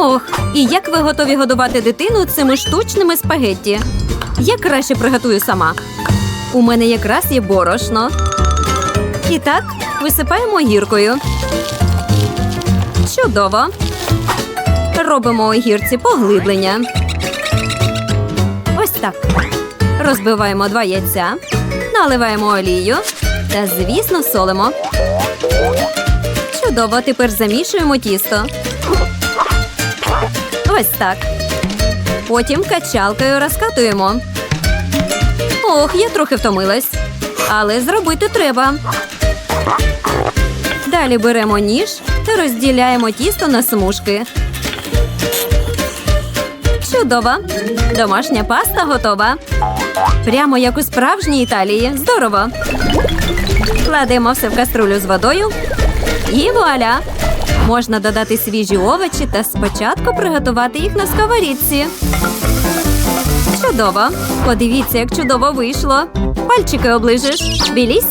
Ох, і як ви готові годувати дитину цими штучними спагетті? Я краще приготую сама. У мене якраз є борошно. І так, висипаємо гіркою. Чудово. Робимо у гірці поглиблення. Ось так. Розбиваємо два яйця, наливаємо олію та, звісно, солимо. Чудово, тепер замішуємо тісто. Ось так. Потім качалкою розкатуємо. Ох, я трохи втомилась. Але зробити треба. Далі беремо ніж та розділяємо тісто на смужки. Чудово! Домашня паста готова. Прямо як у справжній Італії. Здорово. Кладемо все в каструлю з водою. І вуаля! Можна додати свіжі овочі та спочатку приготувати їх на сковорідці. Чудово! Подивіться, як чудово вийшло. Пальчики оближиш. Білісь?